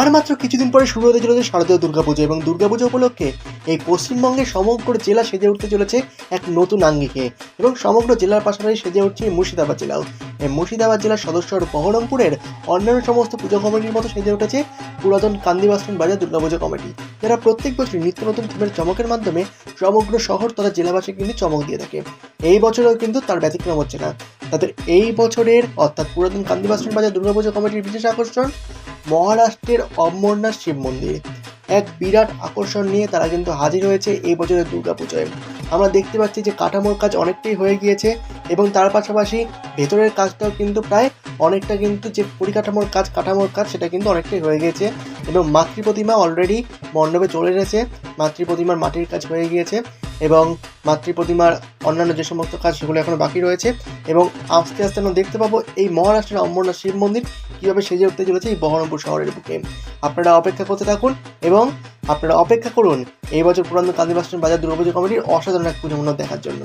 আর মাত্র কিছুদিন পরে শুরু হতে চলেছে শারদীয় দুর্গাপুজো এবং দুর্গাপুজো উপলক্ষে এই পশ্চিমবঙ্গের সমগ্র জেলা সেজে উঠতে চলেছে এক নতুন আঙ্গিকে এবং সমগ্র জেলার পাশাপাশি সেজে উঠছে মুর্শিদাবাদ জেলাও। এই মুর্শিদাবাদ জেলার সদস্য বহরমপুরের অন্যান্য সমস্ত পুজো কমিটির মতো সেজে উঠেছে পুরাতন কান্দিবাসন বাজার দুর্গাপুজো কমিটি, যারা প্রত্যেক বছর নিত্য নতুন থিমের চমকের মাধ্যমে সমগ্র শহর তথা জেলাবাসী কিন্তু চমক দিয়ে থাকে। এই বছরেও কিন্তু তার ব্যতিক্রম হচ্ছে না। তাদের এই বছরের অর্থাৎ পুরাতন কান্দিবাসন বাজার দুর্গাপুজো কমিটির বিশেষ আকর্ষণ মহারাষ্ট্রের অমরনাথ শিব মন্দির। এক বিরাট আকর্ষণ নিয়ে তারা কিন্তু হাজির হয়েছে এই বছরের দুর্গাপুজোয়। আমরা দেখতে পাচ্ছি যে কাঠামোর কাজ অনেকটাই হয়ে গিয়েছে এবং তার পাশাপাশি ভেতরের কাজটাও কিন্তু প্রায় অনেকটা কিন্তু যে পরিকাঠামোর কাজ, কাঠামোর কাজ সেটা কিন্তু অনেকটাই হয়ে গিয়েছে এবং মাতৃ প্রতিমা অলরেডি মণ্ডপে চলে এসেছে। মাতৃ প্রতিমার মাটির কাজ হয়ে গিয়েছে। এবং মাতৃ প্রতিমার অন্যান্য যে সমস্ত কাজ সেগুলো এখনও বাকি রয়েছে, এবং আস্তে আস্তে আমরা দেখতে পাবো এই মহারাষ্ট্রের অমরনাথ শিব মন্দির কীভাবে সেজে উঠতে চলেছে এই বহরমপুর শহরের বুকে। আপনারা অপেক্ষা করতে থাকুন এবং আপনারা অপেক্ষা করুন এই বছর পুরানো কান্দিবাসন বাজার দুর্গাপুজো কমিটির অসাধারণ এক পুজো দেখার জন্য।